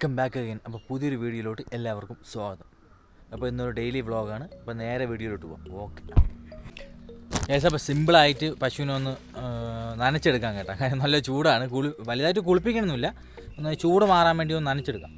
Welcome back again. അപ്പോൾ പുതിയൊരു വീഡിയോയിലോട്ട് എല്ലാവർക്കും സ്വാഗതം. അപ്പോൾ ഇന്നൊരു ഡെയിലി വ്ളോഗാണ് അപ്പോൾ നേരെ വീഡിയോയിലോട്ട് പോകാം ഓക്കെ ഏകദേശം അപ്പോൾ സിമ്പിളായിട്ട് പശുവിനെ ഒന്ന് നനച്ചെടുക്കാൻ നനച്ചെടുക്കാം കേട്ടോ. കാര്യം നല്ല ചൂടാണ്. കുളി വലുതായിട്ട് കുളിപ്പിക്കണമെന്നില്ല ഒന്ന് ചൂട് മാറാൻ വേണ്ടി ഒന്ന് നനച്ചെടുക്കാം.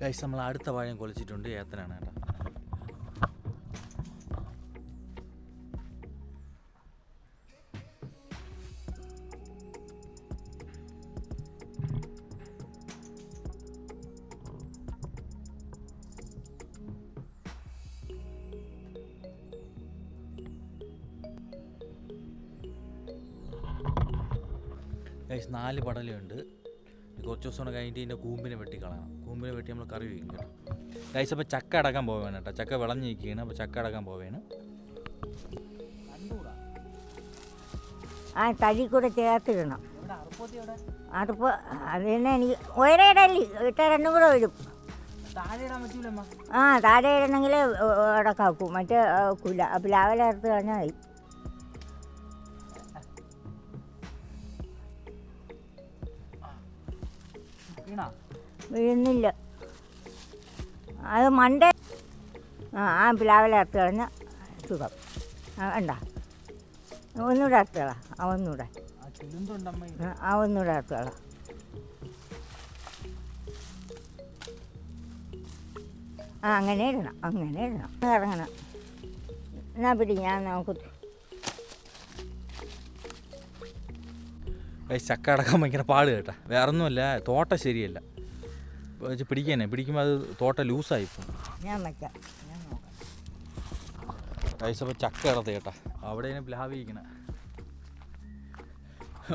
ഗൈസ് നമ്മൾ അടുത്ത വാഴയും കൊലിച്ചിട്ടുണ്ട് ഏത്തനാണ് കേട്ടോ ഗൈസ് നാല് പടലുണ്ട്. കുറച്ച് ദിവസം കൂടെ കഴിഞ്ഞിട്ട് ഇതിന്റെ കൂമ്പിനെ വെട്ടി കളയണം കൂമ്പിനെ വെട്ടി നമ്മൾ കറി വയ്ക്കും കേട്ടോ. ഗൈസ് അപ്പോൾ ചക്ക അടക്കാൻ പോവുകയാണ് കേട്ടോ. ചക്ക വിളഞ്ഞ് നിൽക്കുകയാണ് അപ്പോൾ ചക്ക അടക്കാൻ പോവേണ്. ആ തടി കൂടെ ചേർത്തിടണം അതിപ്പോൾ അത് തന്നെ എനിക്ക് ഒരേ ഇടല്ലേ? ഇട്ട രണ്ടും കൂടെ വരും ആ താഴെ ഇടണമെങ്കിൽ അടക്കാക്കും മറ്റേ കുല അപ്പോൾ കഴിഞ്ഞാൽ അറുത്ത് വീഴുന്നില്ല അത് മണ്ട ആ ആ പ്ലാവല അറുത്ത് കളഞ്ഞ സുഖം. ആ വേണ്ട ഒന്നുകൂടെ അറുത്ത് കള ആ ഒന്നുകൂടെ. ആ, ആ ഒന്നുകൂടെ അറുത്ത് കള ആ അങ്ങനെ ഇടണം അങ്ങനെ ഇടണം. ഇറങ്ങണം. എന്നാ പിടി ഞാൻ നമുക്ക് ചക്ക അടക്കാൻ ഭയങ്കര പാട് കേട്ടാ. വേറെ ഒന്നുമല്ല തോട്ട ശരിയല്ല. പിടിക്കാനെ പിടിക്കുമ്പോൾ അത് തോട്ട ലൂസായി പോകും. ഞാൻ വയ്ക്കാം ചക്ക ഇടത്ത് കേട്ടാ. അവിടെ പ്ലാവിരിക്കണ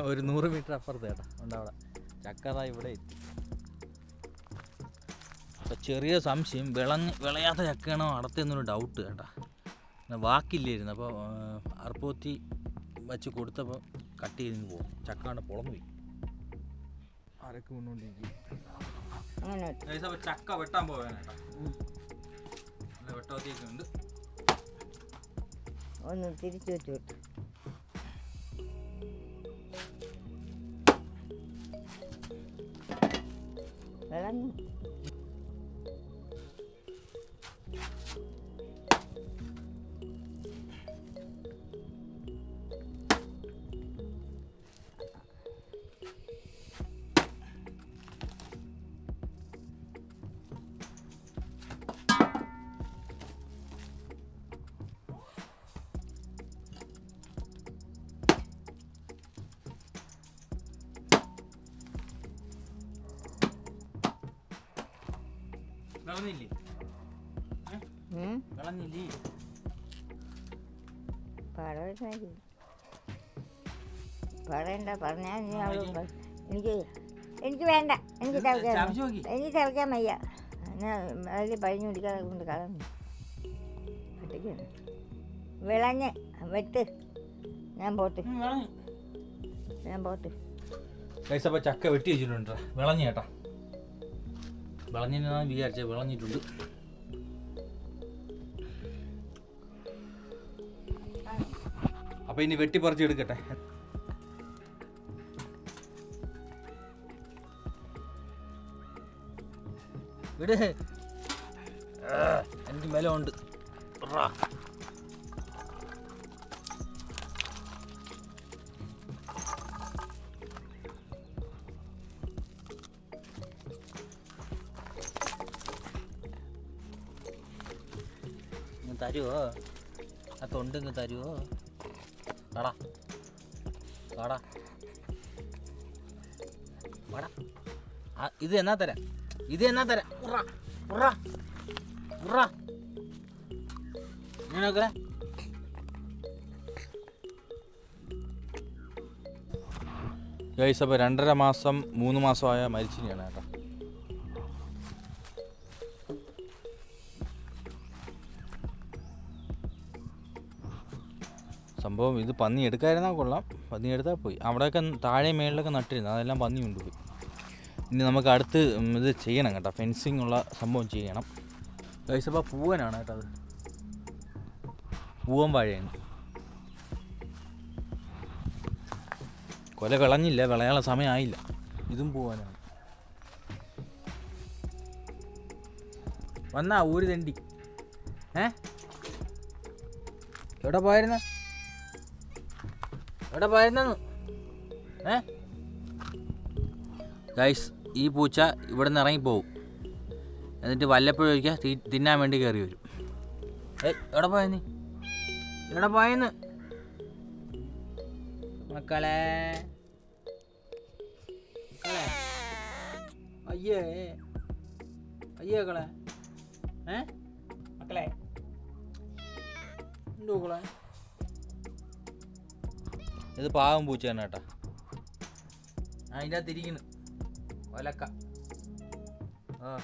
ഒരു നൂറ് മീറ്റർ അപ്പുറത്ത് കേട്ടാ. ഉണ്ട് അവിടെ? ചക്ക അതാ ഇവിടെ എത്തി. അപ്പോൾ ചെറിയ സംശയം വിളഞ്ഞ് വിളയാത്ത ചക്കയാണോ അടത്തെന്നൊരു ഡൗട്ട് കേട്ടാ. വാക്കില്ലായിരുന്നു. അപ്പോൾ അർപ്പൂത്തി വച്ച് കൊടുത്തപ്പോൾ കട്ട് ചെയ്തിങ്ങ് പോകും. ചക്ക പൊളന്ന് പോയി അങ്ങനെ ഇട്ട്. ചക്ക വെട്ടാൻ പോവാനായിട്ടാ നല്ല വെട്ടോത്തിയൊക്കെ ഉണ്ട്. ഒന്ന് തിരിച്ചു വെച്ച് വിട്ടു. വിളഞ്ഞു. വിളഞ്ഞില്ലേ. വിളഞ്ഞില്ലേ പറയണ്ടായി പറയണ്ട പറഞ്ഞാൽ നീ അവൾ പ- എനിക്ക് എനിക്ക് വേണ്ട എനിക്ക് ചവച്ച് നോക്കി. എനിക്ക് തിളക്കാൻ വയ്യ. ഞാൻ അതിൽ പഴിഞ്ഞു പിടിക്കാതെ കൊണ്ട് കളഞ്ഞു. ഒറ്റയ്ക്കാണ് വിളഞ്ഞ് വെട്ട്. ഞാൻ പോട്ട്. ഞാൻ പോട്ട്. ഗൈസ് അപ്പോൾ ചക്ക വെട്ടി വെച്ചിട്ടുണ്ട് വിളഞ്ഞ ചേട്ടാ വിളഞ്ഞിട്ടാണ് വിചാരിച്ചത് വിളഞ്ഞിട്ടുണ്ട്. അപ്പൊ ഇനി വെട്ടിപ്പറിച്ചെടുക്കട്ടെ വിട്. എനിക്ക് ബലമുണ്ട്. തരുവോ? ആ തൊണ്ടിങ് തരുവോ? കടാ കടാ വട. ഇത് എന്നാ തരാം? ഇത് എന്നാ തരാം? ഉറ ഉറ ഉറ. ഇങ്ങനെയൊക്കെ ഗൈസ് അപ്പോൾ രണ്ടര മാസം മൂന്ന് മാസമായ മരിച്ചിനെയാണ് കേട്ടോ. സംഭവം ഇത് പന്നി എടുക്കാതിരുന്നാൽ കൊള്ളാം. പന്നി എടുത്താൽ പോയി. അവിടെയൊക്കെ താഴെ മേളിലൊക്കെ നട്ടിരുന്നു. അതെല്ലാം പന്നി കൊണ്ടുപോയി. ഇനി നമുക്ക് അടുത്ത് ഇത് ചെയ്യണം കേട്ടോ. ഫെൻസിങ് ഉള്ള സംഭവം ചെയ്യണം. ഗൈസ് അപ്പോൾ പൂവനാണ് കേട്ടോ അത്. പൂവൻ വാഴയാണ്. കൊല വിളഞ്ഞില്ല വിളയാനുള്ള സമയമായില്ല. ഇതും പൂവാനാണ്. വന്നാ ഊര് തണ്ടി ഏ? എവിടെ പോയിരുന്ന? എവിടെ പോയിരുന്നു ഏ? ഗൈസ് ഈ പൂച്ച ഇവിടെ നിന്ന് ഇറങ്ങിപ്പോവും. എന്നിട്ട് വല്ലപ്പോഴും ഒരിക്കൽ തീ- തിന്നാൻ വേണ്ടി കയറി വരും. ഏയ് എവിടെ പോയെന്ന്? എവിടെ പോയെന്ന്? മക്കളെ. അയ്യേ. അയ്യേ മക്കളെ. ഏ? മക്കളെ. എന്തോ ഇത് പാവം പൂച്ചയാണ് കേട്ടോ അതിന്റെ അകത്തിരിക്കുന്നു ഒലക്ക. ആ.